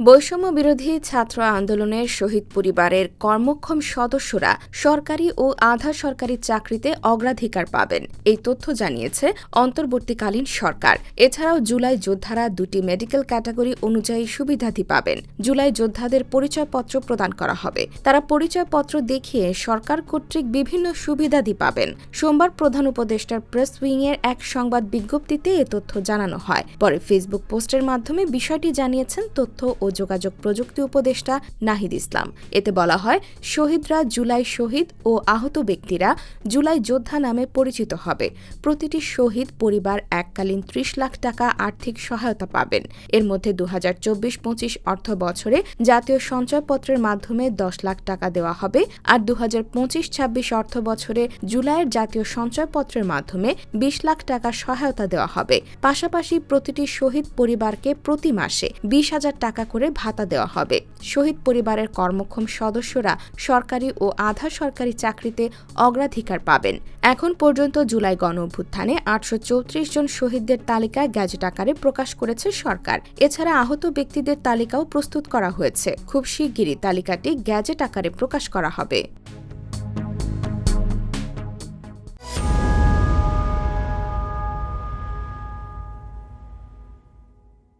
বৈষম্য বিরোধী ছাত্র আন্দোলনের শহীদ পরিবারের কর্মক্ষম সদস্যরা সরকারি ও আধা সরকারি চাকরিতে অগ্রাধিকার পাবেন। এই তথ্য জানিয়েছে অন্তর্বর্তীকালীন সরকার। এছাড়াও জুলাই যোদ্ধারা দুটি মেডিকেল ক্যাটাগরি অনুযায়ী সুবিধাদি পাবেন। জুলাই যোদ্ধাদের পরিচয়পত্র প্রদান করা হবে। তারা পরিচয়পত্র দেখিয়ে সরকার কর্তৃক বিভিন্ন সুবিধাদি পাবেন। সোমবার প্রধান উপদেষ্টার প্রেস উইংয়ের এক সংবাদ বিজ্ঞপ্তিতে এ তথ্য জানানো হয়। পরে ফেসবুক পোস্টের মাধ্যমে বিষয়টি জানিয়েছেন তথ্য যোগাযোগ প্রযুক্তি উপদেষ্টা নাহিদ ইসলাম। এতে বলা হয়, শহীদরা জুলাই শহীদ ও আহত ব্যক্তিরা জুলাই যোদ্ধা নামে পরিচিত হবে। প্রতিটি শহীদ পরিবার এককালীন ত্রিশ লাখ টাকা আর্থিক সহায়তা পাবেন। এর মধ্যে দু হাজার চব্বিশ পঁচিশ অর্থ বছরে জাতীয় সঞ্চয়পত্রের মাধ্যমে দশ লাখ টাকা দেওয়া হবে আর দু হাজার পঁচিশ ছাব্বিশ অর্থ বছরে জুলাইয়ের জাতীয় সঞ্চয়পত্রের মাধ্যমে বিশ লাখ টাকা সহায়তা দেওয়া হবে। পাশাপাশি প্রতিটি শহীদ পরিবারকে প্রতি মাসে বিশ হাজার টাকা করে ভাতা দেওয়া হবে। শহীদ পরিবারের কর্মক্ষম সদস্যরা সরকারি ও আধা সরকারি চাকরিতে অগ্রাধিকার পাবেন। এখন পর্যন্ত জুলাই গণ অভ্যুত্থানে আটশো চৌত্রিশ জন শহীদদের তালিকা গ্যাজেট আকারে প্রকাশ করেছে সরকার। এছাড়া আহত ব্যক্তিদের তালিকাও প্রস্তুত করা হয়েছে। খুব শিগগিরই তালিকাটি গ্যাজেট আকারে প্রকাশ করা হবে।